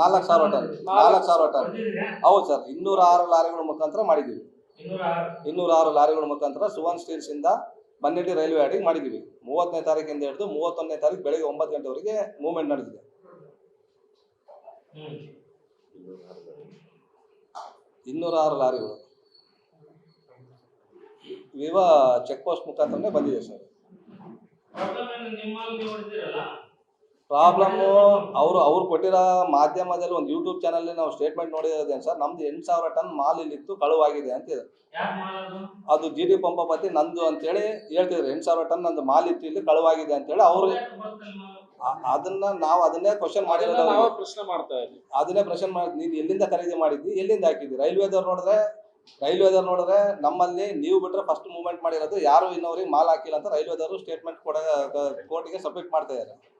ನಾಲ್ಕು ಸಾವಿರ ಟನ್ ನಾಲ್ಕು ಸಾವಿರ ಟನ್? ಹೌದು ಸರ್ ಇನ್ನೂರ ಆರು ಲಾರಿಗಳ ಮುಖಾಂತರ ಮಾಡಿದ್ದೀವಿ. ಇನ್ನೂರ ಆರು. ಲಾರಿಗಳ ಮುಖಾಂತರ ಸುವರ್ಣ ಸ್ಟೀಲ್ಸ್ ಇಂದ ಬನ್ನಿಟ್ಟಿ ರೈಲ್ವೆ ಅಡಿಗೆ ಮಾಡಿದ್ದೀವಿ. ಮೂವತ್ತನೇ ತಾರೀಕಿಂದ ಹಿಡಿದು ಮೂವತ್ತೊಂದನೇ ತಾರೀಕು ಬೆಳಗ್ಗೆ ಒಂಬತ್ತು ಗಂಟೆವರೆಗೆ ಮೂವ್ಮೆಂಟ್ ನಡೆದಿದೆ. ಇನ್ನೂರ ಆರು ಲಾರಿಗಳು. ವಿವಾ ಚೆಕ್ ಪೋಸ್ಟ್ ಮುಖಾಂತರನೇ ಬಂದಿದೆ ಸರ್. ಪ್ರಾಬ್ಲಮ್ಮು ಅವರು ಅವ್ರು ಕೊಟ್ಟಿರೋ ಮಾಧ್ಯಮದಲ್ಲಿ ಒಂದು ಯೂಟ್ಯೂಬ್ ಚಾನಲ್ ನಾವು ಸ್ಟೇಟ್ಮೆಂಟ್ ನೋಡಿರೋದೇನು ಸರ್? ನಮ್ದು ಎಂಟು ಸಾವಿರ ಟನ್ ಮಾಲ್ ಇಲ್ಲಿತ್ತು ಕಳುವಾಗಿದೆ ಅಂತ ಇದೆ? ಅದು? ಜಿ ಡಿ ಪಂಪಾಪತಿ ನಂದು ಅಂತೇಳಿ ಹೇಳ್ತಿದ್ರು. ಎಂಟು ಸಾವಿರ ಟನ್ ನಂದು ಮಾಲ್ ಇತ್ತು ಇಲ್ಲಿ ಕಳುವಾಗಿದೆ ಅಂತೇಳಿ ಹೇಳಿ? ಆ- ಅದನ್ನ ನಾವು ಅದನ್ನೇ ಕ್ವಶನ್ ಮಾಡಿರೋದು ನಾವು ಪ್ರಶ್ನೆ ಮಾಡ್ತಾ ಇದ್ವಿ. ಅದನ್ನೇ ಪ್ರಶ್ನೆ ಮಾಡಿ ನೀನು ಎಲ್ಲಿಂದ ಖರೀದಿ ಮಾಡಿದ್ದಿ? ಎಲ್ಲಿಂದ ಹಾಕಿದ್ದಿ? ರೈಲ್ವೆದವ್ರು ನೋಡಿದ್ರೆ ರೈಲ್ವೆದವ್ರು ನೋಡಿದ್ರೆ ನಮ್ಮಲ್ಲಿ ನೀವು ಬಿಟ್ರೆ ಫಸ್ಟ್ ಮೂವ್ಮೆಂಟ್ ಮಾಡಿರೋದು ಯಾರು ಇನ್ನೊರಿಗೆ ಮಾಲ್ ಹಾಕಿಲ್ಲ ಅಂತ ರೈಲ್ವೆದವರು ಸ್ಟೇಟ್ಮೆಂಟ್ ಕೊಡ ಕೋರ್ಟಿಗೆ ಸಬ್ಮಿಟ್ ಮಾಡ್ತಾ ಇದ್ದಾರೆ.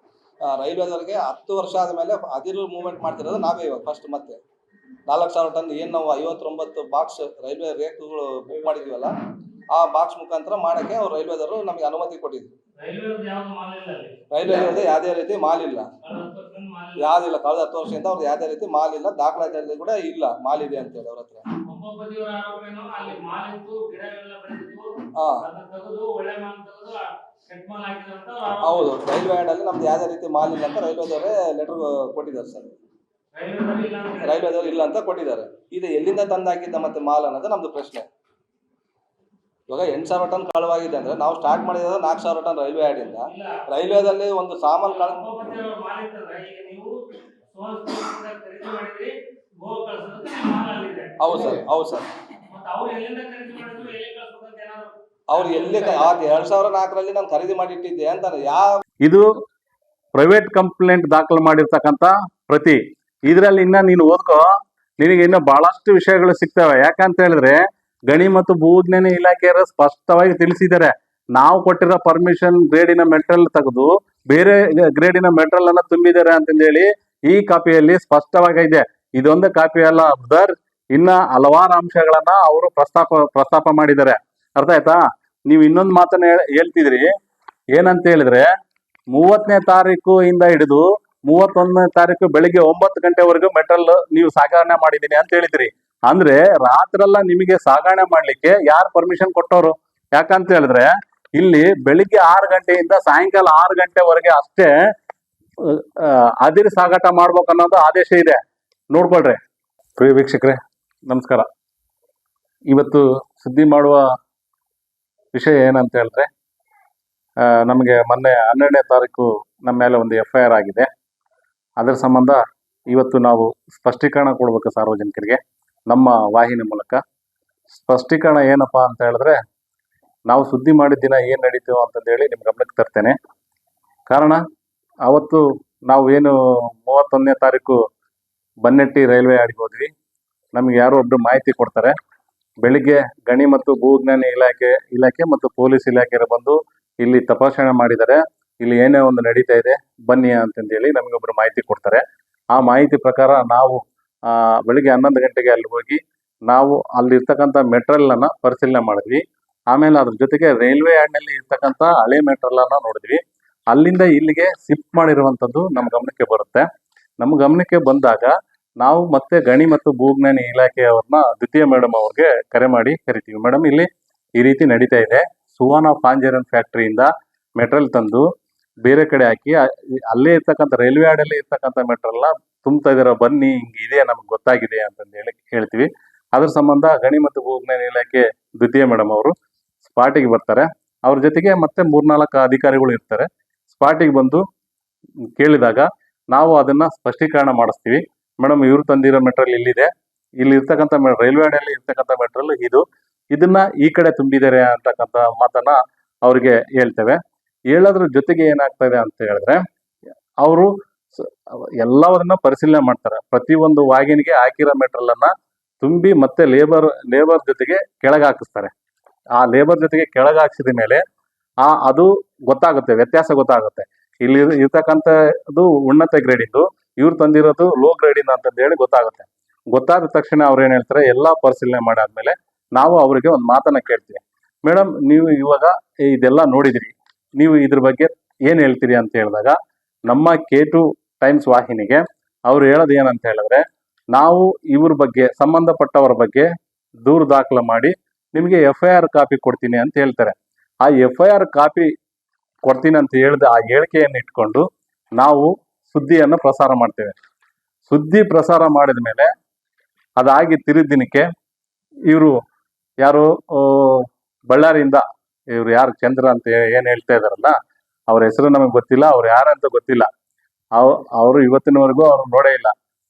ರೈಲ್ವೆದವ್ರಿಗೆ ಹತ್ತು ವರ್ಷ ಆದಮೇಲೆ ಅದಿರು ಮೂವ್ಮೆಂಟ್ ಮಾಡ್ತಿರೋದು ನಾವೇ ಇವಾಗ ಫಸ್ಟ್ ಮತ್ತೆ. ನಾಲ್ಕು ಸಾವಿರ ಟನ್ ಏನು ನಾವು ಐವತ್ತೊಂಬತ್ತು ಬಾಕ್ಸ್ ರೈಲ್ವೆ ರೇಟ್ಗಳು ಬುಕ್ ಮಾಡಿದ್ವಲ್ಲ ಆ ಬಾಕ್ಸ್ ಮುಖಾಂತರ ಮಾಡೋಕ್ಕೆ ಅವ್ರು ರೈಲ್ವೆದವರು ನಮಗೆ ಅನುಮತಿ ಕೊಟ್ಟಿದ್ರು. ರೈಲ್ವೆ ಯಾವ್ದು ರೀತಿ ಮಾಲ್ ಇಲ್ಲ. ಯಾವ್ದಿಲ್ಲ ಕಳೆದ ಹತ್ತು ವರ್ಷದಿಂದ ಅವ್ರದ್ದು ಯಾವುದೇ ರೀತಿ ಮಾಲ್ ಇಲ್ಲ ದಾಖಲಾತಿಯಲ್ಲಿ ಕೂಡ ಇಲ್ಲ ಮಾಲ್ ಇದೆ ಅಂತೇಳಿ ಅವ್ರ ಹತ್ರ. ಹಾ. ಹೌದು ರೈಲ್ವೆ ಅಲ್ಲಿ ನಮ್ದು ಯಾವುದೇ ರೀತಿ ಮಾಲ್ ಇಲ್ಲ ಅಂತ ರೈಲ್ವೆದವರೇ ಲೆಟರ್ ಕೊಟ್ಟಿದ್ದಾರೆ ಸರ್. ರೈಲ್ವೆದವ್ರು ಇಲ್ಲ ಅಂತ ಕೊಟ್ಟಿದ್ದಾರೆ. ಇದು ಎಲ್ಲಿಂದ ತಂದಾಕಿದ್ದ ಮತ್ತೆ ಮಾಲ್ ಅನ್ನೋದು ನಮ್ದು ಪ್ರಶ್ನೆ. ಇವಾಗ ಎಂಟು ಸಾವಿರ ಟನ್ ಕಳವಾಗಿದೆ ಅಂದ್ರೆ ನಾವು ಸ್ಟಾರ್ಟ್ ಮಾಡಿದ್ರೆ ನಾಲ್ಕು ಸಾವಿರ ಟನ್ ರೈಲ್ವೆ ಇಲ್ಲ. ರೈಲ್ವೆದಲ್ಲಿ ಒಂದು ಸಾಮಾನು ಕಳ್ ಹೌದು ಸರ್ ಹೌದು ಸರ್. ಅವ್ರು ಎಲ್ಲಿ ಎರಡ್ ಸಾವಿರ ನಾಲ್ಕರಲ್ಲಿ ನಾನು ಖರೀದಿ ಮಾಡಿಟ್ಟಿದ್ದೆ ಅಂತಾರೆ ಯಾವ ಇದು ಪ್ರೈವೇಟ್ ಕಂಪ್ಲೇಂಟ್ ದಾಖಲು ಮಾಡಿರ್ತಕ್ಕಂತ ಪ್ರತಿ. ಇದರಲ್ಲಿ ಇನ್ನ ನೀನು ಓದ್ಕೋ, ನಿನಗೆ ಇನ್ನ ಬಹಳಷ್ಟು ವಿಷಯಗಳು ಸಿಗ್ತವೆ. ಯಾಕಂತ ಹೇಳಿದ್ರೆ, ಗಣಿ ಮತ್ತು ಭೂಜ್ಞಾನ ಇಲಾಖೆಯವರು ಸ್ಪಷ್ಟವಾಗಿ ತಿಳಿಸಿದ್ದಾರೆ. ನಾವು ಕೊಟ್ಟಿರೋ ಪರ್ಮಿಷನ್ ಗ್ರೇಡಿನ ಮೆಟ್ರಲ್ ತೆಗೆದು ಬೇರೆ ಗ್ರೇಡಿನ ಮೆಟ್ರಲ್ ಅನ್ನ ತುಂಬಿದ್ದಾರೆ ಅಂತಂದೇಳಿ ಈ ಕಾಪಿಯಲ್ಲಿ ಸ್ಪಷ್ಟವಾಗಿ ಇದೆ ಇದೊಂದು ಕಾಪಿ ಅಲ್ಲ ಬ್ರದರ್ ಇನ್ನ ಹಲವಾರು ಅಂಶಗಳನ್ನ ಅವರು ಪ್ರಸ್ತಾಪ ಪ್ರಸ್ತಾಪ ಮಾಡಿದ್ದಾರೆ. ಅರ್ಥ ಆಯ್ತಾ? ನೀವು ಇನ್ನೊಂದು ಮಾತನ್ನ ಹೇಳ್- ಹೇಳ್ತಿದ್ರಿ. ಏನಂತ ಹೇಳಿದ್ರೆ, ಮೂವತ್ತನೇ ತಾರೀಕು ಇಂದ ಹಿಡಿದು ಮೂವತ್ತೊಂದನೇ ತಾರೀಕು ಬೆಳಿಗ್ಗೆ ಒಂಬತ್ತು ಗಂಟೆವರೆಗೂ ಮೆಟಲ್ ನೀವು ಸಾಗಣೆ ಮಾಡಿದ್ದೀನಿ ಅಂತ ಹೇಳಿದ್ರಿ. ಅಂದ್ರೆ ರಾತ್ರೆಲ್ಲ ನಿಮಗೆ ಸಾಗಣೆ ಮಾಡ್ಲಿಕ್ಕೆ ಯಾರು ಪರ್ಮಿಷನ್ ಕೊಟ್ಟವರು? ಯಾಕಂತ ಹೇಳಿದ್ರೆ, ಇಲ್ಲಿ ಬೆಳಿಗ್ಗೆ ಆರು ಗಂಟೆಯಿಂದ ಸಾಯಂಕಾಲ ಆರು ಗಂಟೆವರೆಗೆ ಅಷ್ಟೇ ಅದಿರು ಸಾಗಾಟ ಮಾಡ್ಬೇಕು ಅನ್ನೋದು ಆದೇಶ ಇದೆ. ನೋಡ್ಕೊಳ್ರಿ. ಪ್ರಿಯ ವೀಕ್ಷಕರೇ, ನಮಸ್ಕಾರ. ಇವತ್ತು ಸುದ್ದಿ ಮಾಡುವ ವಿಷಯ ಏನಂತ ಹೇಳಿದ್ರೆ ನಮಗೆ ಮೊನ್ನೆ ಹನ್ನೆರಡನೇ ತಾರೀಕು ನಮ್ಮ ಮೇಲೆ ಒಂದು ಎಫ್ ಐ ಆರ್ ಆಗಿದೆ. ಅದರ ಸಂಬಂಧ ಇವತ್ತು ನಾವು ಸ್ಪಷ್ಟೀಕರಣ ಕೊಡಬೇಕು ಸಾರ್ವಜನಿಕರಿಗೆ, ನಮ್ಮ ವಾಹಿನಿ ಮೂಲಕ. ಸ್ಪಷ್ಟೀಕರಣ ಏನಪ್ಪಾ ಅಂತ ಹೇಳಿದ್ರೆ, ನಾವು ಸುದ್ದಿ ಮಾಡಿದ ದಿನ ಏನು ನಡೀತೀವೋ ಅಂತಂದೇಳಿ ನಿಮ್ಮ ಗಮನಕ್ಕೆ ತರ್ತೇನೆ. ಕಾರಣ, ಅವತ್ತು ನಾವು ಏನು ಮೂವತ್ತೊಂದನೇ ತಾರೀಕು ಬನ್ನೆಟ್ಟಿ ರೈಲ್ವೆ ಆಡಿಗೆ ಹೋದ್ವಿ. ನಮ್ಗೆ ಯಾರೋ ಒಬ್ರು ಮಾಹಿತಿ ಕೊಡ್ತಾರೆ. ಬೆಳಿಗ್ಗೆ ಗಣಿ ಮತ್ತು ಭೂವಿಜ್ಞಾನ ಇಲಾಖೆ ಇಲಾಖೆ ಮತ್ತು ಪೊಲೀಸ್ ಇಲಾಖೆಯವರು ಬಂದು ಇಲ್ಲಿ ತಪಾಸಣೆ ಮಾಡಿದ್ದಾರೆ. ಇಲ್ಲಿ ಏನೇ ಒಂದು ನಡೀತಾ ಇದೆ, ಬನ್ನಿ ಅಂತಂದೇಳಿ ನಮಗೆ ಒಬ್ಬರು ಮಾಹಿತಿ ಕೊಡ್ತಾರೆ. ಆ ಮಾಹಿತಿ ಪ್ರಕಾರ ನಾವು ಬೆಳಿಗ್ಗೆ ಹನ್ನೊಂದು ಗಂಟೆಗೆ ಅಲ್ಲಿ ಹೋಗಿ ನಾವು ಅಲ್ಲಿರ್ತಕ್ಕಂಥ ಮೆಟ್ರಲನ್ನು ಪರಿಶೀಲನೆ ಮಾಡಿದ್ವಿ. ಆಮೇಲೆ ಅದ್ರ ಜೊತೆಗೆ ರೈಲ್ವೆ ಯಾರ್ಡ್ನಲ್ಲಿ ಇರ್ತಕ್ಕಂಥ ಹಳೆ ಮೆಟ್ರಲನ್ನು ನೋಡಿದ್ವಿ. ಅಲ್ಲಿಂದ ಇಲ್ಲಿಗೆ ಶಿಫ್ಟ್ ಮಾಡಿರುವಂಥದ್ದು ನಮ್ಮ ಗಮನಕ್ಕೆ ಬರುತ್ತೆ. ನಮ್ಮ ಗಮನಕ್ಕೆ ಬಂದಾಗ ನಾವು ಮತ್ತೆ ಗಣಿ ಮತ್ತು ಭೂಜ್ಞಾನಿ ಇಲಾಖೆಯವ್ರನ್ನ ದ್ವಿತೀಯ ಮೇಡಮ್ ಅವ್ರಿಗೆ ಕರೆ ಮಾಡಿ ಕರಿತೀವಿ. ಮೇಡಮ್ ಇಲ್ಲಿ ಈ ರೀತಿ ನಡೀತಾ ಇದೆ. ಸುವರ್ಣ ಪಾಂಜರನ್ ಫ್ಯಾಕ್ಟ್ರಿಯಿಂದ ಮೆಟ್ರಲ್ ತಂದು ಬೇರೆ ಕಡೆ ಹಾಕಿ ಅಲ್ಲೇ ಇರ್ತಕ್ಕಂಥ ರೈಲ್ವೆ ಯಾರ್ಡಲ್ಲಿ ಇರ್ತಕ್ಕಂಥ ಮೆಟೀರಿಯಲ್ನ ತುಂಬ್ತಾ ಇದಿರೋ. ಬನ್ನಿ, ಹಿಂಗೆ ಇದೆ ನಮ್ಗೆ ಗೊತ್ತಾಗಿದೆ ಅಂತಂದು ಹೇಳಿ ಹೇಳ್ತೀವಿ. ಅದ್ರ ಸಂಬಂಧ ಗಣಿ ಮತ್ತು ಭೂಜ್ಞಾನ ಇಲಾಖೆ ದ್ವಿತೀಯ ಮೇಡಮ್ ಅವರು ಸ್ಪಾಟಿಗೆ ಬರ್ತಾರೆ. ಅವ್ರ ಜೊತೆಗೆ ಮತ್ತೆ ಮೂರ್ನಾಲ್ಕು ಅಧಿಕಾರಿಗಳು ಇರ್ತಾರೆ. ಸ್ಪಾಟಿಗೆ ಬಂದು ಕೇಳಿದಾಗ ನಾವು ಅದನ್ನ ಸ್ಪಷ್ಟೀಕರಣ ಮಾಡಿಸ್ತೀವಿ. ಮೇಡಮ್ ಇವ್ರು ತಂದಿರೋ ಮೆಟ್ರಲ್ ಇಲ್ಲಿದೆ. ಇಲ್ಲಿ ಇರ್ತಕ್ಕಂಥ ರೈಲ್ವೆ ಅಡಿಯಲ್ಲಿ ಇರ್ತಕ್ಕಂಥ ಮೆಟ್ರಲ್ ಇದು. ಇದನ್ನ ಈ ಕಡೆ ತುಂಬಿದ್ದಾರೆ ಅಂತಕ್ಕಂಥ ಮಾತನ್ನ ಅವ್ರಿಗೆ ಹೇಳ್ತೇವೆ. ಹೇಳೋದ್ರ ಜೊತೆಗೆ ಏನಾಗ್ತದೆ ಅಂತ ಹೇಳಿದ್ರೆ, ಅವರು ಎಲ್ಲವನ್ನ ಪರಿಶೀಲನೆ ಮಾಡ್ತಾರೆ. ಒಂದು ವಾಗಿನಿಗೆ ಹಾಕಿರೋ ಮೆಟ್ರಲ್ ಅನ್ನ ತುಂಬಿ ಮತ್ತೆ ಲೇಬರ್ ಲೇಬರ್ ಜೊತೆಗೆ ಕೆಳಗೆ ಹಾಕಿಸ್ತಾರೆ ಆ ಲೇಬರ್ ಜೊತೆಗೆ ಕೆಳಗೆ ಹಾಕ್ಸಿದ ಮೇಲೆ ಆ, ಅದು ಗೊತ್ತಾಗುತ್ತೆ, ವ್ಯತ್ಯಾಸ ಗೊತ್ತಾಗುತ್ತೆ. ಇಲ್ಲಿ ಇರ್ತಕ್ಕಂಥದ್ದು ಉನ್ನತ ಗ್ರೇಡಿಂದು. ಇವ್ರು ತಂದಿರೋದು ಲೋ ಗ್ರೇಡಿಂದ ಅಂತಂದು ಹೇಳಿ ಗೊತ್ತಾಗುತ್ತೆ. ಗೊತ್ತಾದ ತಕ್ಷಣ ಅವ್ರು ಏನ್ ಹೇಳ್ತಾರೆ, ಎಲ್ಲಾ ಪರಿಶೀಲನೆ ಮಾಡಾದ್ಮೇಲೆ ನಾವು ಅವರಿಗೆ ಒಂದು ಮಾತನ್ನ ಕೇಳ್ತೀವಿ. ಮೇಡಮ್ ನೀವು ಇವಾಗ ಇದೆಲ್ಲ ನೋಡಿದಿರಿ. ನೀವು ಇದ್ರ ಬಗ್ಗೆ ಏನ್ ಹೇಳ್ತೀರಿ ಅಂತ ಹೇಳಿದಾಗ, ನಮ್ಮ ಕೆ ಟು ಟೈಮ್ಸ್ ವಾಹಿನಿಗೆ ಅವ್ರು ಹೇಳೋದು ಏನಂತ ಹೇಳಿದ್ರೆ, ನಾವು ಇವ್ರ ಬಗ್ಗೆ, ಸಂಬಂಧಪಟ್ಟವರ ಬಗ್ಗೆ ದೂರು ದಾಖಲೆ ಮಾಡಿ ನಿಮಗೆ ಎಫ್ ಐ ಆರ್ ಕಾಪಿ ಕೊಡ್ತೀನಿ ಅಂತ ಹೇಳ್ತಾರೆ. ಆ ಎಫ್ ಐ ಆರ್ ಕಾಪಿ ಕೊಡ್ತೀನಿ ಅಂತ ಹೇಳಿದ, ಆ ಹೇಳಿಕೆಯನ್ನು ಇಟ್ಕೊಂಡು ನಾವು ಸುದ್ದಿಯನ್ನು ಪ್ರಸಾರ ಮಾಡ್ತೇವೆ. ಸುದ್ದಿ ಪ್ರಸಾರ ಮಾಡಿದ ಮೇಲೆ ಅದಾಗಿ ತಿರುದಿನಕ್ಕೆ ಇವರು ಯಾರು ಬಳ್ಳಾರಿಯಿಂದ ಇವರು ಯಾರು ಚಂದ್ರ ಅಂತ ಏನು ಹೇಳ್ತಾ ಇದಾರಲ್ಲ ಅವ್ರ ಹೆಸರು ನಮಗೆ ಗೊತ್ತಿಲ್ಲ, ಅವ್ರು ಯಾರಂತ ಗೊತ್ತಿಲ್ಲ. ಅವ್, ಅವರು ಇವತ್ತಿನವರೆಗೂ ಅವ್ರು ನೋಡೇ ಇಲ್ಲ.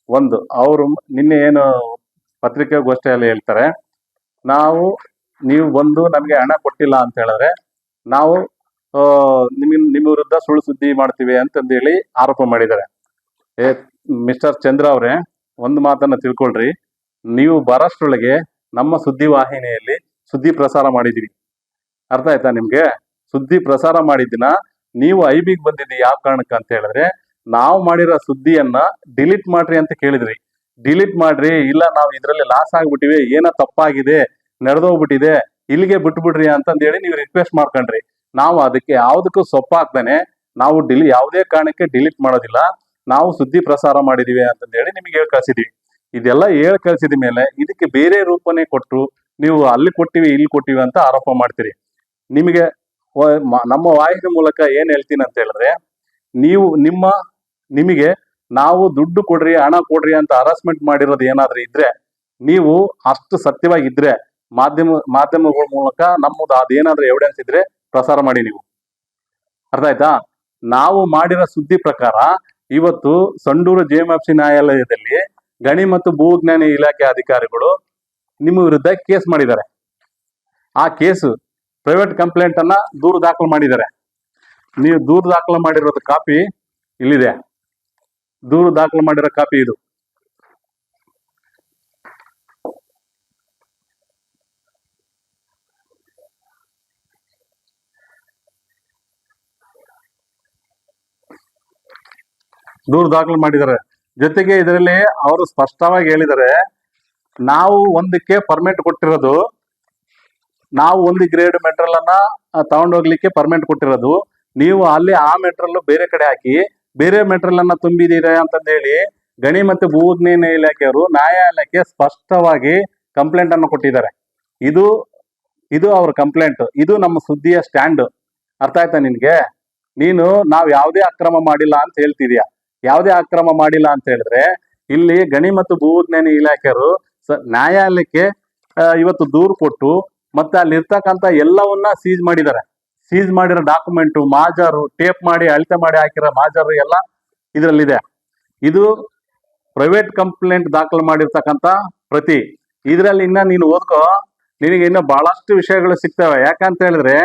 ಒಂದು, ಅವರು ನಿನ್ನೆ ಏನು ಪತ್ರಿಕಾಗೋಷ್ಠಿಯಲ್ಲಿ ಹೇಳ್ತಾರೆ, ನಾವು, ನೀವು ಬಂದು ನಮಗೆ ಹಣ ಕೊಟ್ಟಿಲ್ಲ ಅಂತ ಹೇಳಿದ್ರೆ ನಾವು ನಿಮ್ ನಿಮ್ಮ ವಿರುದ್ಧ ಸುಳ್ಳು ಸುದ್ದಿ ಮಾಡ್ತೀವಿ ಅಂತಂದೇಳಿ ಆರೋಪ ಮಾಡಿದ್ದಾರೆ. ಏ, ಮಿಸ್ಟರ್ ಚಂದ್ರ ಅವರೇ, ಒಂದು ಮಾತನ್ನ ತಿಳ್ಕೊಳ್ರಿ. ನೀವು ಬರಷ್ಟೊಳಗೆ ನಮ್ಮ ಸುದ್ದಿ ವಾಹಿನಿಯಲ್ಲಿ ಸುದ್ದಿ ಪ್ರಸಾರ ಮಾಡಿದೀವಿ ಅರ್ಥ ಆಯ್ತಾ ನಿಮ್ಗೆ? ಸುದ್ದಿ ಪ್ರಸಾರ ಮಾಡಿದ್ದಿನ ನೀವು ಐ ಬಿಗ್ ಬಂದಿದ್ದೀವಿ ಯಾವ ಕಾರಣಕ್ಕೆ ಅಂತ ಹೇಳಿದ್ರೆ, ನಾವು ಮಾಡಿರೋ ಸುದ್ದಿಯನ್ನ ಡಿಲೀಟ್ ಮಾಡ್ರಿ ಅಂತ ಕೇಳಿದ್ರಿ. ಡಿಲೀಟ್ ಮಾಡ್ರಿ, ಇಲ್ಲ ನಾವು ಇದರಲ್ಲಿ ಲಾಸ್ ಆಗ್ಬಿಟ್ಟಿವಿ, ಏನೋ ತಪ್ಪಾಗಿದೆ, ನಡೆದೋಗ್ಬಿಟ್ಟಿದೆ, ಇಲ್ಲಿಗೆ ಬಿಟ್ಬಿಡ್ರಿ ಅಂತಂದೇಳಿ ನೀವು ರಿಕ್ವೆಸ್ಟ್ ಮಾಡ್ಕೊಂಡ್ರಿ. ನಾವು ಅದಕ್ಕೆ ಯಾವ್ದಕ್ಕೂ ಸೊಪ್ಪಾಗ್ದೇನೆ ನಾವು ಡಿಲಿ, ಯಾವುದೇ ಕಾರಣಕ್ಕೆ ಡಿಲೀಟ್ ಮಾಡೋದಿಲ್ಲ. ನಾವು ಸುದ್ದಿ ಪ್ರಸಾರ ಮಾಡಿದೀವಿ ಅಂತಂದೇಳಿ ನಿಮಗೆ ಹೇಳಿ ಕಳ್ಸಿದೀವಿ. ಇದೆಲ್ಲ ಹೇಳಿ ಕಳ್ಸಿದ ಮೇಲೆ ಇದಕ್ಕೆ ಬೇರೆ ರೂಪನೇ ಕೊಟ್ಟು ನೀವು ಅಲ್ಲಿ ಕೊಟ್ಟಿವಿ, ಇಲ್ಲಿ ಕೊಟ್ಟಿವಿ ಅಂತ ಆರೋಪ ಮಾಡ್ತೀರಿ. ನಿಮಗೆ ನಮ್ಮ ವಾಹಿನಿ ಮೂಲಕ ಏನ್ ಹೇಳ್ತೀನಿ ಅಂತ ಹೇಳಿದ್ರೆ, ನೀವು ನಿಮ್ಮ, ನಿಮಗೆ ನಾವು ದುಡ್ಡು ಕೊಡ್ರಿ, ಹಣ ಕೊಡ್ರಿ ಅಂತ ಹರಾಸ್ಮೆಂಟ್ ಮಾಡಿರೋದು ಏನಾದ್ರೂ ಇದ್ರೆ, ನೀವು ಅಷ್ಟು ಸತ್ಯವಾಗಿದ್ರೆ ಮಾಧ್ಯಮ, ಮಾಧ್ಯಮಗಳ ಮೂಲಕ ನಮ್ಮದು ಅದೇನಾದ್ರೂ ಎವಿಡೆನ್ಸ್ ಇದ್ರೆ ಪ್ರಸಾರ ಮಾಡಿ ನೀವು. ಅರ್ಥ ಆಯ್ತಾ? ನಾವು ಮಾಡಿರೋ ಸುದ್ದಿ ಪ್ರಕಾರ ಇವತ್ತು ಸಂಡೂರು ಜೆಎಂಎಫ್ಸಿ ನ್ಯಾಯಾಲಯದಲ್ಲಿ ಗಣಿ ಮತ್ತು ಭೂವಿಜ್ಞಾನ ಇಲಾಖೆ ಅಧಿಕಾರಿಗಳು ನಿಮ್ಮ ವಿರುದ್ಧ ಕೇಸ್ ಮಾಡಿದ್ದಾರೆ. ಆ ಕೇಸು ಪ್ರೈವೇಟ್ ಕಂಪ್ಲೇಂಟ್ ಅನ್ನ ದೂರು ದಾಖಲು ಮಾಡಿದ್ದಾರೆ. ನೀವು ದೂರು ದಾಖಲು ಮಾಡಿರೋದು ಕಾಪಿ ಇಲ್ಲಿದೆ. ದೂರು ದಾಖಲು ಮಾಡಿರೋ ಕಾಪಿ ಇದು. ದೂರು ದಾಖಲು ಮಾಡಿದ್ದಾರೆ. ಜೊತೆಗೆ ಇದರಲ್ಲಿ ಅವರು ಸ್ಪಷ್ಟವಾಗಿ ಹೇಳಿದ್ದಾರೆ, ನಾವು ಒಂದಕ್ಕೆ ಪರ್ಮಿಟ್ ಕೊಟ್ಟಿರೋದು, ನಾವು ಒಂದು ಗ್ರೇಡ್ ಮೆಟ್ರಲ್ ಅನ್ನ ತಗೊಂಡು ತಗೊಂಡೋಗ್ಲಿಕ್ಕೆ ಪರ್ಮಿಟ್ ಕೊಟ್ಟಿರೋದು, ನೀವು ಅಲ್ಲಿ ಆ ಮೆಟ್ರಲ್ ಬೇರೆ ಕಡೆ ಹಾಕಿ, ಬೇರೆ ಮೆಟ್ರಲ್ ಅನ್ನ ತುಂಬಿದೀರ ಅಂತಂದ ಹೇಳಿ ಗಣಿ ಮತ್ತು ಭೂವಿಜ್ಞಾನ ಇಲಾಖೆಯವರು ನ್ಯಾಯಾಲಯಕ್ಕೆ ಸ್ಪಷ್ಟವಾಗಿ ಕಂಪ್ಲೇಂಟ್ ಅನ್ನು ಕೊಟ್ಟಿದ್ದಾರೆ. ಇದು ಇದು ಅವ್ರ ಕಂಪ್ಲೇಂಟ್ ಇದು ನಮ್ಮ ಸುದ್ದಿಯ ಸ್ಟ್ಯಾಂಡ್ ಅರ್ಥ ಆಯ್ತಾ ನಿನ್ಗೆ? ನೀನು ನಾವು ಯಾವುದೇ ಅಕ್ರಮ ಮಾಡಿಲ್ಲ ಅಂತ ಹೇಳ್ತಿದ್ಯಾ? ಯಾವುದೇ ಅಕ್ರಮ ಮಾಡಿಲ್ಲ ಅಂತ ಹೇಳಿದ್ರೆ ಇಲ್ಲಿ ಗಣಿ ಮತ್ತು ಭೂಜ್ಞಾನಿ ಇಲಾಖೆಯವರು ಸ- ನ್ಯಾಯಾಲಯಕ್ಕೆ ಇವತ್ತು ದೂರು ಕೊಟ್ಟು ಮತ್ತೆ ಅಲ್ಲಿ ಇರ್ತಕ್ಕಂಥ ಎಲ್ಲವನ್ನ ಸೀಜ್ ಮಾಡಿದ್ದಾರೆ. ಸೀಜ್ ಮಾಡಿರೋ ಡಾಕ್ಯುಮೆಂಟು ಮಾಜರು ಟೇಪ್ ಮಾಡಿ, ಅಳತೆ ಮಾಡಿ ಹಾಕಿರೋ ಮಾಜರು ಎಲ್ಲ ಇದರಲ್ಲಿದೆ. ಇದು ಪ್ರೈವೇಟ್ ಕಂಪ್ಲೇಂಟ್ ದಾಖಲು ಮಾಡಿರ್ತಕ್ಕಂಥ ಪ್ರತಿ. ಇದರಲ್ಲಿ ಇನ್ನ ನೀನು ಓದ್ಕೋ, ನಿನಗೆ ಇನ್ನ ಬಹಳಷ್ಟು ವಿಷಯಗಳು ಸಿಗ್ತವೆ. ಯಾಕಂತ ಹೇಳಿದ್ರೆ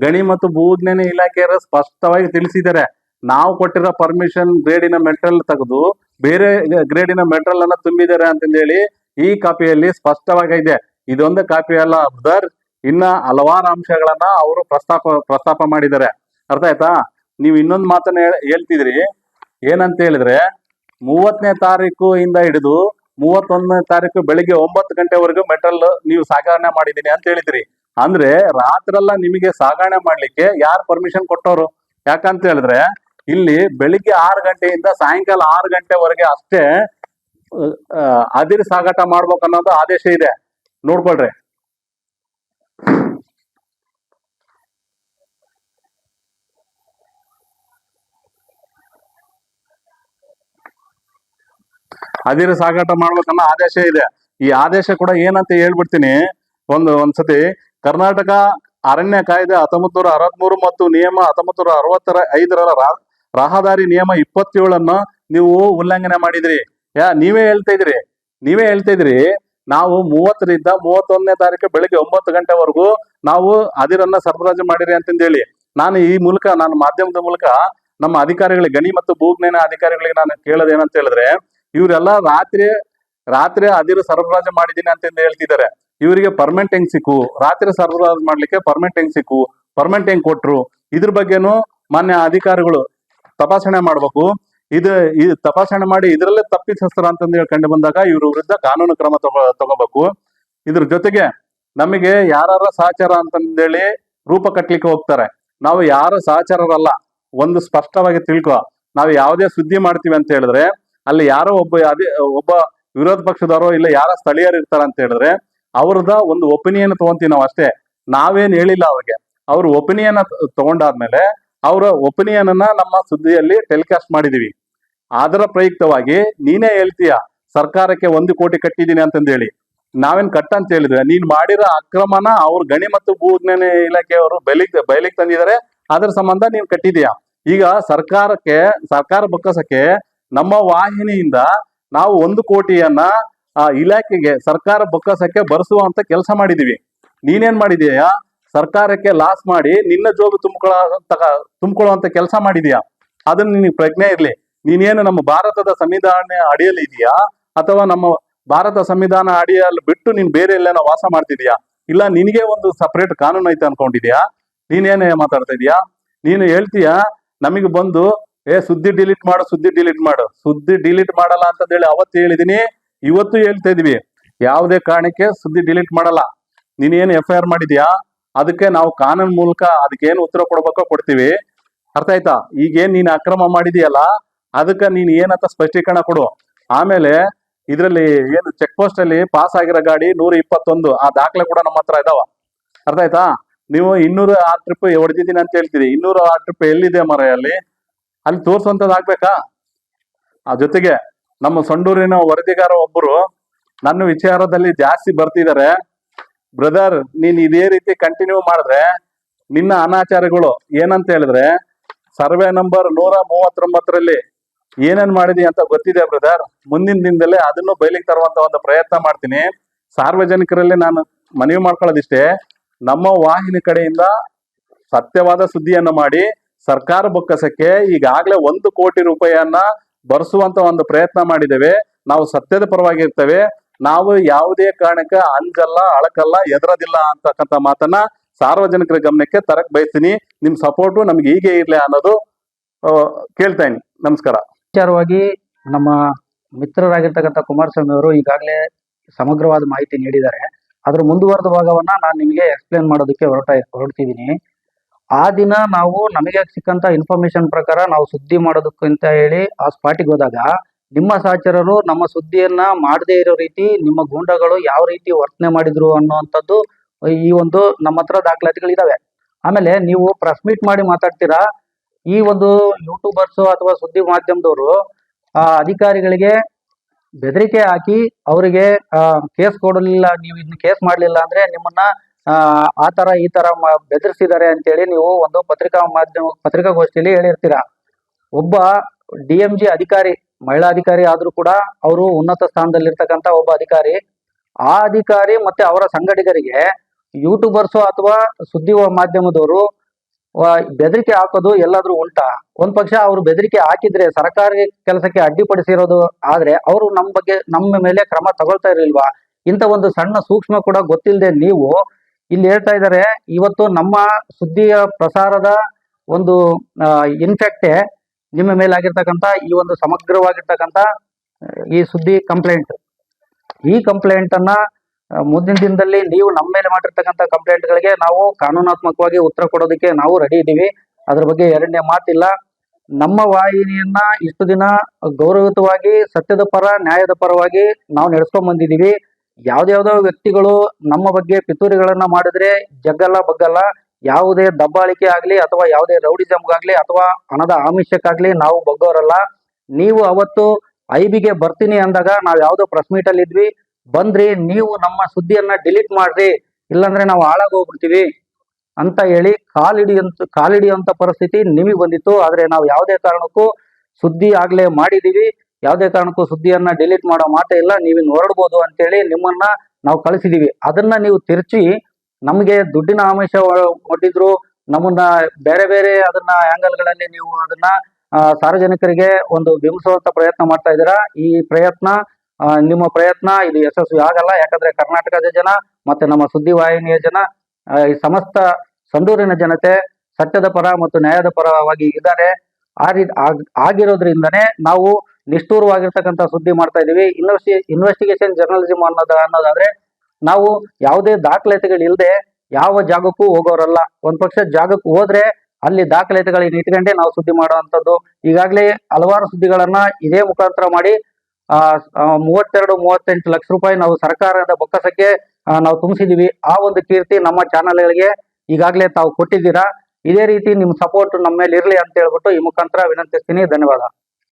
ಗಣಿ ಮತ್ತು ಭೂಜ್ಞಾನ ಇಲಾಖೆಯರು ಸ್ಪಷ್ಟವಾಗಿ ತಿಳಿಸಿದ್ದಾರೆ. ನಾವು ಕೊಟ್ಟಿರೋ ಪರ್ಮಿಷನ್ ಗ್ರೇಡಿನ ಮೆಟೀರಿಯಲ್ ತೆಗೆದು ಬೇರೆ ಗ್ರೇಡಿನ ಮೆಟೀರಿಯಲ್ ಅನ್ನ ತುಂಬಿದ್ದಾರೆ ಅಂತಂದೇಳಿ ಈ ಕಾಪಿಯಲ್ಲಿ ಸ್ಪಷ್ಟವಾಗಿದೆ ಇದೊಂದು ಕಾಪಿ ಅಲ್ಲ ಬ್ರದರ್ ಇನ್ನ ಹಲವಾರು ಅಂಶಗಳನ್ನ ಅವರು ಪ್ರಸ್ತಾಪ ಪ್ರಸ್ತಾಪ ಮಾಡಿದ್ದಾರೆ. ಅರ್ಥ ಆಯ್ತಾ? ನೀವು ಇನ್ನೊಂದು ಮಾತನ್ನ ಹೇಳ್- ಹೇಳ್ತಿದ್ರಿ. ಏನಂತ ಹೇಳಿದ್ರೆ, ಮೂವತ್ತನೇ ತಾರೀಕು ಇಂದ ಹಿಡಿದು ಮೂವತ್ತೊಂದನೇ ತಾರೀಕು ಬೆಳಿಗ್ಗೆ ಒಂಬತ್ತು ಗಂಟೆವರೆಗೂ ಮೆಟ್ರಲ್ ನೀವು ಸಾಗಣೆ ಮಾಡಿದ್ದೀನಿ ಅಂತ ಹೇಳಿದ್ರಿ. ಅಂದ್ರೆ ರಾತ್ರೆಲ್ಲ ನಿಮಗೆ ಸಾಗಣೆ ಮಾಡ್ಲಿಕ್ಕೆ ಯಾರು ಪರ್ಮಿಷನ್ ಕೊಟ್ಟವರು? ಯಾಕಂತ ಹೇಳಿದ್ರೆ ಇಲ್ಲಿ ಬೆಳಿಗ್ಗೆ ಆರು ಗಂಟೆಯಿಂದ ಸಾಯಂಕಾಲ ಆರು ಗಂಟೆವರೆಗೆ ಅಷ್ಟೇ ಅದಿರು ಸಾಗಾಟ ಮಾಡ್ಬೇಕು ಅನ್ನೋದು ಆದೇಶ ಇದೆ. ನೋಡ್ಕೊಳ್ರಿ. ಅದಿರು ಸಾಗಾಟ ಮಾಡ್ಬೇಕನ್ನೋ ಆದೇಶ ಇದೆ. ಈ ಆದೇಶ ಕೂಡ ಏನಂತ ಹೇಳ್ಬಿಡ್ತೀನಿ, ಒಂದು, ಒಂದ್ಸತಿ ಕರ್ನಾಟಕ ಅರಣ್ಯ ಕಾಯ್ದೆ ಹತ್ತೊಂಬತ್ ನೂರ ಅರವತ್ಮೂರು ಮತ್ತು ನಿಯಮ ಹತ್ತೊಂಬತ್ ನೂರ ಅರವತ್ತರ ಐದರ ರಹದಾರಿ ನಿಯಮ ಇಪ್ಪತ್ತೇಳನ್ನ ನೀವು ಉಲ್ಲಂಘನೆ ಮಾಡಿದ್ರಿ. ಯಾ, ನೀವೇ ಹೇಳ್ತಾ ಇದ್ರಿ. ನೀವೇ ಹೇಳ್ತಾ ಇದ್ರಿ, ನಾವು ಮೂವತ್ತರಿಂದ ಮೂವತ್ತೊಂದನೇ ತಾರೀಕು ಬೆಳಿಗ್ಗೆ ಒಂಬತ್ತು ಗಂಟೆವರೆಗೂ ನಾವು ಅದಿರನ್ನ ಸರಬರಾಜು ಮಾಡಿರಿ ಅಂತಂದೇಳಿ. ನಾನು ಈ ಮೂಲಕ, ನಾನು ಮಾಧ್ಯಮದ ಮೂಲಕ ನಮ್ಮ ಅಧಿಕಾರಿಗಳಿಗೆ, ಗಣಿ ಮತ್ತು ಭೂಜ್ಞಾನ ಅಧಿಕಾರಿಗಳಿಗೆ ನಾನು ಕೇಳೋದೇನಂತ ಹೇಳಿದ್ರೆ, ಇವರೆಲ್ಲ ರಾತ್ರಿ ರಾತ್ರಿ ಅದಿರು ಸರಬರಾಜು ಮಾಡಿದ್ದೀನಿ ಅಂತಂದು ಹೇಳ್ತಿದ್ದಾರೆ. ಇವರಿಗೆ ಪರ್ಮೆಂಟ್ ಹೆಂಗ್ ಸಿಕ್ಕು? ರಾತ್ರಿ ಸರಬರಾಜು ಮಾಡ್ಲಿಕ್ಕೆ ಪರ್ಮೆಂಟ್ ಹೆಂಗ್ ಸಿಕ್ಕು? ಪರ್ಮೆಂಟ್ ಹೆಂಗ್ ಕೊಟ್ರು? ಇದ್ರ ಬಗ್ಗೆನೂ ಮಾನ್ಯ ಅಧಿಕಾರಿಗಳು ತಪಾಸಣೆ ಮಾಡ್ಬೇಕು. ಇದು ಇದು ತಪಾಸಣೆ ಮಾಡಿ ಇದರಲ್ಲೇ ತಪ್ಪಿತಸ್ಥರ ಅಂತಂದು ಹೇಳಿ ಕಂಡು ಬಂದಾಗ ಇವ್ರ ವಿರುದ್ಧ ಕಾನೂನು ಕ್ರಮ ತಗೋ, ತಗೋಬೇಕು. ಇದ್ರ ಜೊತೆಗೆ ನಮಗೆ ಯಾರ ಸಹಚಾರ ಅಂತಂದೇಳಿ ರೂಪ ಕಟ್ಲಿಕ್ಕೆ ಹೋಗ್ತಾರೆ. ನಾವು ಯಾರ ಸಹಚಾರರಲ್ಲ, ಒಂದು ಸ್ಪಷ್ಟವಾಗಿ ತಿಳ್ಕೊ. ನಾವು ಯಾವುದೇ ಸುದ್ದಿ ಮಾಡ್ತೀವಿ ಅಂತ ಹೇಳಿದ್ರೆ, ಅಲ್ಲಿ ಯಾರೋ ಒಬ್ಬ ಅದೇ ಒಬ್ಬ ವಿರೋಧ ಪಕ್ಷದವರೋ ಇಲ್ಲ ಯಾರ ಸ್ಥಳೀಯರು ಇರ್ತಾರ ಅಂತ ಹೇಳಿದ್ರೆ, ಅವ್ರದ ಒಂದು ಒಪಿನಿಯನ್ ತಗೊಂತೀವಿ ನಾವು ಅಷ್ಟೇ ನಾವೇನ್ ಹೇಳಿಲ್ಲ ಅವ್ರಿಗೆ. ಅವ್ರ ಒಪಿನಿಯನ್ ತಗೊಂಡಾದ್ಮೇಲೆ ಅವರ ಒಪಿನಿಯನ್ ಅನ್ನ ನಮ್ಮ ಸುದ್ದಿಯಲ್ಲಿ ಟೆಲಿಕಾಸ್ಟ್ ಮಾಡಿದೀವಿ. ಅದರ ಪ್ರಯುಕ್ತವಾಗಿ ನೀನೇ ಹೇಳ್ತೀಯ, ಸರ್ಕಾರಕ್ಕೆ ಒಂದು ಕೋಟಿ ಕಟ್ಟಿದೀನಿ ಅಂತಂದೇಳಿ. ನಾವೇನ್ ಕಟ್ಟ ಅಂತ ಹೇಳಿದ್ರೆ, ನೀನ್ ಮಾಡಿರೋ ಅಕ್ರಮನ ಅವ್ರ ಗಣಿ ಮತ್ತು ಭೂಜ್ಞಾನ ಇಲಾಖೆಯವರು ಬಯಲಿಗೆ ಬಯಲಿಗೆ ತಂದಿದ್ದಾರೆ, ಅದ್ರ ಸಂಬಂಧ ನೀನ್ ಕಟ್ಟಿದೀಯ. ಈಗ ಸರ್ಕಾರಕ್ಕೆ, ಸರ್ಕಾರ ಬೊಕ್ಕಸಕ್ಕೆ ನಮ್ಮ ವಾಹಿನಿಯಿಂದ ನಾವು ಒಂದು ಕೋಟಿಯನ್ನ, ಆ, ಇಲಾಖೆಗೆ, ಸರ್ಕಾರ ಬೊಕ್ಕಸಕ್ಕೆ ಬರೆಸುವಂತ ಕೆಲಸ ಮಾಡಿದೀವಿ. ನೀನೇನ್ ಮಾಡಿದೀಯ ಸರ್ಕಾರಕ್ಕೆ ಲಾಸ್ ಮಾಡಿ ನಿನ್ನ ಜೋಬು ತುಂಬಿಕೊಳ್ಳೋ ತುಂಬಿಕೊಳ್ಳುವಂತ ಕೆಲಸ ಮಾಡಿದೀಯಾ? ಅದನ್ನ ನಿನಗೆ ಪ್ರಜ್ಞೆ ಇರಲಿ. ನೀನೇನು ನಮ್ಮ ಭಾರತದ ಸಂವಿಧಾನ ಅಡಿಯಲ್ಲಿ ಇದೆಯಾ? ಅಥವಾ ನಮ್ಮ ಭಾರತ ಸಂವಿಧಾನ ಅಡಿಯಲ್ಲಿ ಬಿಟ್ಟು ನೀನ್ ಬೇರೆ ಎಲ್ಲೇನೋ ವಾಸ ಮಾಡ್ತಿದ್ಯಾ? ಇಲ್ಲ ನಿನಗೆ ಒಂದು ಸಪ್ರೇಟ್ ಕಾನೂನು ಐತೆ ಅನ್ಕೊಂಡಿದ್ಯಾ? ನೀನೇನೇ ಮಾತಾಡ್ತಾ ಇದೀಯಾ? ನೀನು ಹೇಳ್ತೀಯಾ, ನಮಗೆ ಬಂದು, ಏ, ಸುದ್ದಿ ಡಿಲೀಟ್ ಮಾಡು, ಸುದ್ದಿ ಡಿಲೀಟ್ ಮಾಡು. ಸುದ್ದಿ ಡಿಲೀಟ್ ಮಾಡಲ್ಲ ಅಂತ ಹೇಳಿ ಅವತ್ತು ಹೇಳಿದೀನಿ, ಇವತ್ತು ಹೇಳ್ತಾ ಇದೀವಿ. ಯಾವುದೇ ಕಾರಣಕ್ಕೆ ಸುದ್ದಿ ಡಿಲೀಟ್ ಮಾಡಲ್ಲ. ನೀನೇನು ಎಫ್ ಐ ಆರ್ ಮಾಡಿದ್ಯಾ? ಅದಕ್ಕೆ ನಾವು ಕಾನೂನು ಮೂಲಕ ಅದಕ್ಕೇನು ಉತ್ತರ ಕೊಡ್ಬೇಕೋ ಕೊಡ್ತೀವಿ. ಅರ್ಥ ಆಯ್ತಾ? ಈಗೇನ್ ನೀನ್ ಅಕ್ರಮ ಮಾಡಿದೀಯಲ್ಲ, ಅದಕ್ಕೆ ನೀನ್ ಏನಂತ ಸ್ಪಷ್ಟೀಕರಣ ಕೊಡು. ಆಮೇಲೆ ಇದ್ರಲ್ಲಿ ಏನು ಚೆಕ್ ಪೋಸ್ಟ್ ಅಲ್ಲಿ ಪಾಸ್ ಆಗಿರೋ ಗಾಡಿ ನೂರ ಇಪ್ಪತ್ತೊಂದು, ಆ ದಾಖಲೆ ಕೂಡ ನಮ್ಮ ಹತ್ರ ಇದಾವ. ಅರ್ಥ ಆಯ್ತಾ? ನೀವು ಇನ್ನೂರ ಆರು ಟ್ರಿಪ್ ಹೊಡೆದಿದ್ದೀನಿ ಅಂತ ಹೇಳ್ತೀರಿ. ಇನ್ನೂರ ಆರು ಟ್ರಿಪ್ ಎಲ್ಲಿದೆ ಮರ ಅಲ್ಲಿ? ತೋರ್ಸುವಂತದ್ದು ಆಗ್ಬೇಕಾ? ಆ ಜೊತೆಗೆ ನಮ್ಮ ಸಂಡೂರಿನ ವರದಿಗಾರ ಒಬ್ಬರು ನನ್ನ ವಿಚಾರದಲ್ಲಿ ಜಾಸ್ತಿ ಬರ್ತಿದ್ದಾರೆ. ಬ್ರದರ್ ನೀನ್ ಇದೇ ರೀತಿ ಕಂಟಿನ್ಯೂ ಮಾಡಿದ್ರೆ, ನಿನ್ನ ಅನಾಚಾರಗಳು ಏನಂತ ಹೇಳಿದ್ರೆ, ಸರ್ವೆ ನಂಬರ್ ನೂರ ಮೂವತ್ತೊಂಬತ್ತರಲ್ಲಿ ಏನೇನ್ ಮಾಡಿದಿ ಅಂತ ಗೊತ್ತಿದೆ ಬ್ರದರ್ ಮುಂದಿನ ದಿನದಲ್ಲೇ ಅದನ್ನು ಬಯಲಿಗೆ ತರುವಂತ ಒಂದು ಪ್ರಯತ್ನ ಮಾಡ್ತೀನಿ. ಸಾರ್ವಜನಿಕರಲ್ಲಿ ನಾನು ಮನವಿ ಮಾಡ್ಕೊಳ್ಳೋದಿಷ್ಟೇ, ನಮ್ಮ ವಾಹಿನಿ ಕಡೆಯಿಂದ ಸತ್ಯವಾದ ಸುದ್ದಿಯನ್ನು ಮಾಡಿ, ಸರ್ಕಾರ ಬೊಕ್ಕಸಕ್ಕೆ ಈಗಾಗಲೇ ಒಂದು ಕೋಟಿ ರೂಪಾಯಿಯನ್ನ ಬರೆಸುವಂತ ಒಂದು ಪ್ರಯತ್ನ ಮಾಡಿದ್ದೇವೆ. ನಾವು ಸತ್ಯದ ಪರವಾಗಿ ಇರ್ತೇವೆ ನಾವು ಯಾವುದೇ ಕಾರಣಕ್ಕೆ ಅಂಜಲ್ಲ, ಅಳಕಲ್ಲ ಎದರದಿಲ್ಲ ಅಂತಕ್ಕಂಥ ಮಾತನ್ನ ಸಾರ್ವಜನಿಕರ ಗಮನಕ್ಕೆ ತರಕ್ ಬಯಸ್ತೀನಿ. ನಿಮ್ ಸಪೋರ್ಟು ನಮ್ಗೆ ಹೀಗೆ ಇರ್ಲಿ ಅನ್ನೋದು ಕೇಳ್ತೇನೆ ನಮಸ್ಕಾರ. ವಿಚಾರವಾಗಿ ನಮ್ಮ ಮಿತ್ರರಾಗಿರ್ತಕ್ಕಂಥ ಕುಮಾರಸ್ವಾಮಿ ಅವರು ಈಗಾಗಲೇ ಸಮಗ್ರವಾದ ಮಾಹಿತಿ ನೀಡಿದ್ದಾರೆ. ಅದ್ರ ಮುಂದುವರೆದ ಭಾಗವನ್ನ ನಾನು ನಿಮಗೆ ಎಕ್ಸ್ಪ್ಲೇನ್ ಮಾಡೋದಕ್ಕೆ ಹೊರಟ ಹೊರಡ್ತಿದ್ದೀನಿ ಆ ದಿನ ನಾವು ನಮಗೆ ಸಿಕ್ಕಂತ ಇನ್ಫಾರ್ಮೇಶನ್ ಪ್ರಕಾರ ನಾವು ಸುದ್ದಿ ಮಾಡೋದಕ್ಕಂತ ಹೇಳಿ ಆ ಸ್ಪಾಟಿಗೆ ಹೋದಾಗ ನಿಮ್ಮ ಸಹಚರರು ನಮ್ಮ ಸುದ್ದಿಯನ್ನ ಮಾಡದೇ ಇರೋ ರೀತಿ ನಿಮ್ಮ ಗೂಂಡಗಳು ಯಾವ ರೀತಿ ವರ್ತನೆ ಮಾಡಿದ್ರು ಅನ್ನುವಂಥದ್ದು ಈ ಒಂದು ನಮ್ಮ ಹತ್ರ ದಾಖಲಾತಿಗಳಿದಾವೆ ಆಮೇಲೆ ನೀವು ಪ್ರೆಸ್ ಮೀಟ್ ಮಾಡಿ ಮಾತಾಡ್ತೀರಾ ಈ ಒಂದು ಯೂಟ್ಯೂಬರ್ಸ್ ಅಥವಾ ಸುದ್ದಿ ಮಾಧ್ಯಮದವರು ಆ ಅಧಿಕಾರಿಗಳಿಗೆ ಬೆದರಿಕೆ ಹಾಕಿ ಅವರಿಗೆ ಕೇಸ್ ಕೊಡಲಿಲ್ಲ ನೀವು ಇದನ್ನ ಕೇಸ್ ಮಾಡಲಿಲ್ಲ ಅಂದ್ರೆ ನಿಮ್ಮನ್ನ ಆ, ತರ ಈ ತರ ಬೆದರಿಸಿದ್ದಾರೆ ಅಂತೇಳಿ ನೀವು ಒಂದು ಪತ್ರಿಕಾ ಮಾಧ್ಯಮ ಪತ್ರಿಕಾಗೋಷ್ಠಿಯಲ್ಲಿ ಹೇಳಿರ್ತೀರಾ. ಒಬ್ಬ ಡಿ ಅಧಿಕಾರಿ ಮಹಿಳಾ ಅಧಿಕಾರಿ ಆದ್ರೂ ಕೂಡ ಅವರು ಉನ್ನತ ಸ್ಥಾನದಲ್ಲಿರ್ತಕ್ಕಂಥ ಒಬ್ಬ ಅಧಿಕಾರಿ. ಆ ಅಧಿಕಾರಿ ಮತ್ತೆ ಅವರ ಸಂಘಟಕರಿಗೆ ಯೂಟ್ಯೂಬರ್ಸ್ ಅಥವಾ ಸುದ್ದಿ ಮಾಧ್ಯಮದವರು ಬೆದರಿಕೆ ಹಾಕೋದು ಎಲ್ಲಾದ್ರೂ ಉಂಟಾ? ಒಂದ್ ಪಕ್ಷ ಅವರು ಬೆದರಿಕೆ ಹಾಕಿದ್ರೆ, ಸರ್ಕಾರಿ ಕೆಲಸಕ್ಕೆ ಅಡ್ಡಿಪಡಿಸಿರೋದು ಆದ್ರೆ ಅವರು ನಮ್ಮ ಬಗ್ಗೆ, ನಮ್ಮ ಮೇಲೆ ಕ್ರಮ ತಗೊಳ್ತಾ ಇರಲಿಲ್ವಾ? ಇಂಥ ಒಂದು ಸಣ್ಣ ಸೂಕ್ಷ್ಮ ಕೂಡ ಗೊತ್ತಿಲ್ಲದೆ ನೀವು ಇಲ್ಲಿ ಹೇಳ್ತಾ ಇದ್ದಾರೆ, ಇವತ್ತು ನಮ್ಮ ಸುದ್ದಿಯ ಪ್ರಸಾರದ ಒಂದು ಇನ್ಫೆಕ್ಟೆ ನಿಮ್ಮ ಮೇಲೆ ಆಗಿರ್ತಕ್ಕಂತ ಈ ಒಂದು ಸಮಗ್ರವಾಗಿರ್ತಕ್ಕಂಥ ಆ, ಈ ಸುದ್ದಿ ಕಂಪ್ಲೇಂಟ್ ಈ ಕಂಪ್ಲೇಂಟ್ ಅನ್ನ ಮುಂದಿನ ದಿನದಲ್ಲಿ ನೀವು ನಮ್ಮ ಮೇಲೆ ಮಾಡಿರ್ತಕ್ಕಂಥ ಕಂಪ್ಲೇಂಟ್ಗಳಿಗೆ ನಾವು ಕಾನೂನಾತ್ಮಕವಾಗಿ ಉತ್ತರ ಕೊಡೋದಕ್ಕೆ ನಾವು ರೆಡಿ ಇದ್ದೀವಿ. ಅದ್ರ ಬಗ್ಗೆ ಎರಡನೇ ಮಾತಿಲ್ಲ. ನಮ್ಮ ವಾಹಿನಿಯನ್ನ ಇಷ್ಟು ದಿನ ಗೌರವಯುತವಾಗಿ ಸತ್ಯದ ಪರ ನ್ಯಾಯದ ಪರವಾಗಿ ನಾವು ನಡೆಸ್ಕೊಂಡ್ ಬಂದಿದೀವಿ ಯಾವ್ದಾವ್ದೋ ವ್ಯಕ್ತಿಗಳು ನಮ್ಮ ಬಗ್ಗೆ ಪಿತೂರಿಗಳನ್ನ ಮಾಡಿದ್ರೆ ಜಗ್ಗಲ್ಲ ಬಗ್ಗಲ್ಲ ಯಾವುದೇ ದಬ್ಬಾಳಿಕೆ ಆಗ್ಲಿ ಅಥವಾ ಯಾವುದೇ ರೌಡಿಸಮ್ಗಾಗ್ಲಿ ಅಥವಾ ಹಣದ ಆಮಿಷಕ್ಕಾಗ್ಲಿ ನಾವು ಬಗ್ಗೋರಲ್ಲ ನೀವು ಅವತ್ತು ಐಬಿಗೆ ಬರ್ತೀನಿ ಅಂದಾಗ ನಾವು ಯಾವುದೋ ಪ್ರೆಸ್ ಮೀಟ್ ಅಲ್ಲಿ ಇದ್ವಿ. ಬಂದ್ರಿ, ನೀವು ನಮ್ಮ ಸುದ್ದಿಯನ್ನ ಡಿಲೀಟ್ ಮಾಡ್ರಿ. ಇಲ್ಲಾಂದ್ರೆ ನಾವು ಹಾಳಾಗೋಗ್ಬಿಡ್ತೀವಿ ಅಂತ ಹೇಳಿ ಕಾಲಿಡಿಯಂತ ಕಾಲಿಡಿಯುವಂತ ಪರಿಸ್ಥಿತಿ ನಿಮಗೆ ಬಂದಿತ್ತು. ಆದ್ರೆ ನಾವು ಯಾವುದೇ ಕಾರಣಕ್ಕೂ ಸುದ್ದಿ ಆಗ್ಲೇ ಮಾಡಿದೀವಿ. ಯಾವುದೇ ಕಾರಣಕ್ಕೂ ಸುದ್ದಿಯನ್ನ ಡಿಲೀಟ್ ಮಾಡೋ ಮಾತೇ ಇಲ್ಲ. ನೀವಿನ್ ಹೊರಡ್ಬೋದು ಅಂತೇಳಿ ನಿಮ್ಮನ್ನ ನಾವು ಕಳಿಸಿದೀವಿ. ಅದನ್ನ ನೀವು ತಿರ್ಚಿ ನಮಗೆ ದುಡ್ಡಿನ ಆಮಿಷ ಒಡ್ಡಿದ್ರು ನಮ್ಮನ್ನ ಬೇರೆ ಬೇರೆ ಅದನ್ನ ಆಂಗಲ್ಗಳಲ್ಲಿ ನೀವು ಅದನ್ನ ಸಾರ್ವಜನಿಕರಿಗೆ ಒಂದು ಬಿಂಬಿಸುವಂತ ಪ್ರಯತ್ನ ಮಾಡ್ತಾ ಇದ್ದೀರಾ? ಈ ಪ್ರಯತ್ನ ನಿಮ್ಮ ಪ್ರಯತ್ನ ಇದು ಯಶಸ್ವಿ ಆಗಲ್ಲ. ಯಾಕಂದ್ರೆ ಕರ್ನಾಟಕದ ಜನ ಮತ್ತೆ ನಮ್ಮ ಸುದ್ದಿವಾಹಿನಿಯ ಜನ ಆ, ಈ ಸಮಸ್ತ ಸಂದೂರಿನ ಜನತೆ ಸತ್ಯದ ಪರ ಮತ್ತು ನ್ಯಾಯದ ಪರವಾಗಿ ಇದ್ದಾರೆ. ಆ ರೀತಿ ಆಗ್- ಆಗಿರೋದ್ರಿಂದನೇ ನಾವು ನಿಷ್ಠೂರವಾಗಿರ್ತಕ್ಕಂಥ ಸುದ್ದಿ ಮಾಡ್ತಾ ಇದ್ದೀವಿ. ಇನ್ವೆಸ್ಟಿ ಇನ್ವೆಸ್ಟಿಗೇಷನ್ ಜರ್ನಲಿಸಮ್ ಅನ್ನೋದ ಅನ್ನೋದಾದ್ರೆ ನಾವು ಯಾವುದೇ ದಾಖಲಾತಿಗಳಿಲ್ಲದೆ ಯಾವ ಜಾಗಕ್ಕೂ ಹೋಗೋರಲ್ಲ. ಒಂದ್ ಪಕ್ಷ ಜಾಗಕ್ಕೆ ಹೋದ್ರೆ ಅಲ್ಲಿ ದಾಖಲಾತಿಗಳನ್ನ ಇಟ್ಕೊಂಡೆ ನಾವು ಸುದ್ದಿ ಮಾಡುವಂಥದ್ದು. ಈಗಾಗಲೇ ಹಲವಾರು ಸುದ್ದಿಗಳನ್ನ ಇದೇ ಮುಖಾಂತರ ಮಾಡಿ, ಆ ಮೂವತ್ತೆರಡು, ಮೂವತ್ತೆಂಟು ಲಕ್ಷ ರೂಪಾಯಿ ನಾವು ಸರ್ಕಾರದ ಬೊಕ್ಕಸಕ್ಕೆ ನಾವು ತುಂಬಿಸಿದೀವಿ. ಆ ಒಂದು ಕೀರ್ತಿ ನಮ್ಮ ಚಾನೆಲ್ಗಳಿಗೆ ಈಗಾಗಲೇ ತಾವು ಕೊಟ್ಟಿದ್ದೀರಾ. ಇದೇ ರೀತಿ ನಿಮ್ಮ ಸಪೋರ್ಟ್ ನಮ್ಮ ಮೇಲೆ ಇರಲಿ ಅಂತ ಹೇಳ್ಬಿಟ್ಟು ಈ ಮುಖಾಂತರ ವಿನಂತಿಸ್ತೀನಿ. ಧನ್ಯವಾದ.